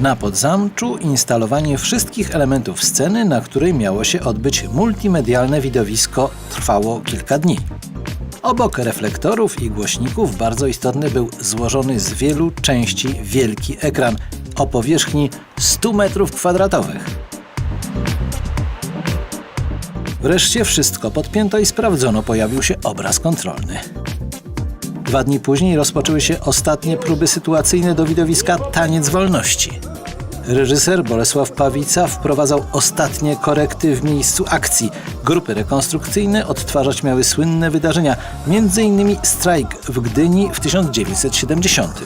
Na Podzamczu instalowanie wszystkich elementów sceny, na której miało się odbyć multimedialne widowisko, trwało kilka dni. Obok reflektorów i głośników bardzo istotny był złożony z wielu części wielki ekran o powierzchni 100 metrów kwadratowych. Wreszcie wszystko podpięto i sprawdzono, pojawił się obraz kontrolny. Dwa dni później rozpoczęły się ostatnie próby sytuacyjne do widowiska Taniec Wolności. Reżyser Bolesław Pawica wprowadzał ostatnie korekty w miejscu akcji. Grupy rekonstrukcyjne odtwarzać miały słynne wydarzenia, m.in. strajk w Gdyni w 1970.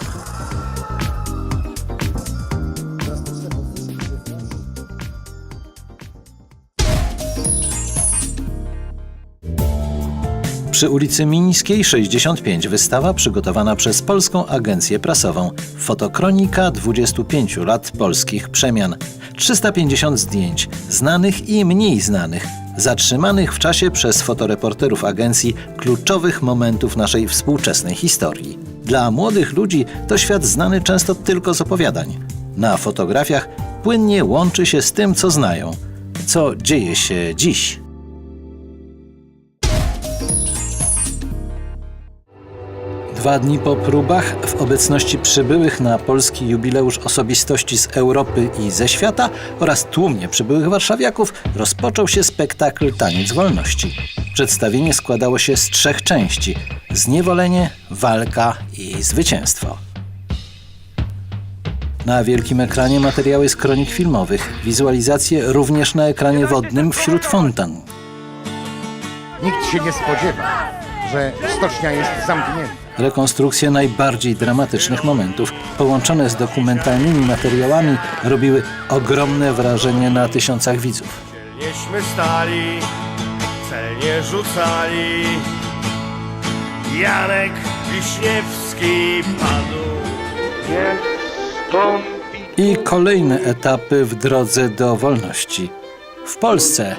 Przy ulicy Mińskiej 65 wystawa przygotowana przez Polską Agencję Prasową Fotokronika 25 lat polskich przemian. 350 zdjęć, znanych i mniej znanych, zatrzymanych w czasie przez fotoreporterów agencji kluczowych momentów naszej współczesnej historii. Dla młodych ludzi to świat znany często tylko z opowiadań. Na fotografiach płynnie łączy się z tym, co znają, co dzieje się dziś. Dwa dni po próbach, w obecności przybyłych na polski jubileusz osobistości z Europy i ze świata oraz tłumnie przybyłych warszawiaków, rozpoczął się spektakl Taniec Wolności. Przedstawienie składało się z trzech części: zniewolenie, walka i zwycięstwo. Na wielkim ekranie materiały z kronik filmowych, wizualizacje również na ekranie wodnym wśród fontan. Nikt się nie spodziewa, że stocznia jest zamknięta. Rekonstrukcje najbardziej dramatycznych momentów, połączone z dokumentalnymi materiałami, robiły ogromne wrażenie na tysiącach widzów. Dzielnieśmy stali, celnie rzucali. Janek Wiśniewski padł. Nie stąpi I kolejne etapy w drodze do wolności. W Polsce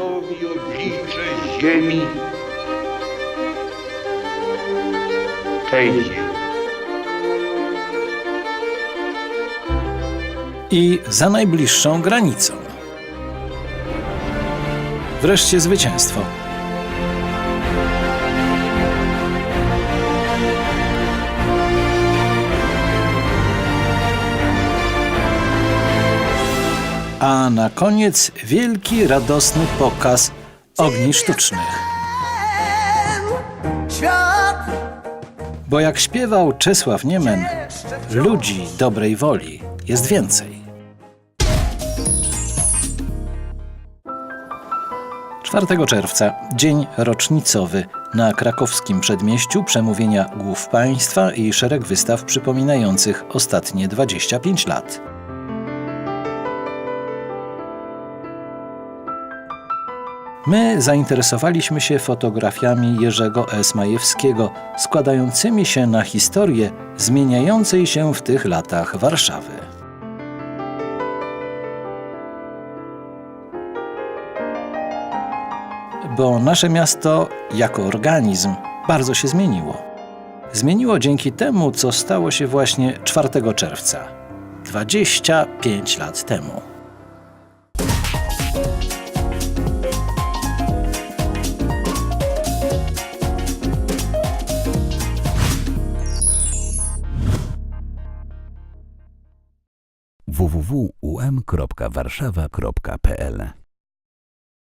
ziemi i za najbliższą granicą. Wreszcie zwycięstwo. A na koniec wielki, radosny pokaz ogni sztucznych. Bo jak śpiewał Czesław Niemen, ludzi dobrej woli jest więcej. 4 czerwca, dzień rocznicowy. Na krakowskim przedmieściu przemówienia głów państwa i szereg wystaw przypominających ostatnie 25 lat. My zainteresowaliśmy się fotografiami Jerzego S. Majewskiego, składającymi się na historię zmieniającej się w tych latach Warszawy. Bo nasze miasto jako organizm bardzo się zmieniło. Zmieniło dzięki temu, co stało się właśnie 4 czerwca, 25 lat temu. www.um.warszawa.pl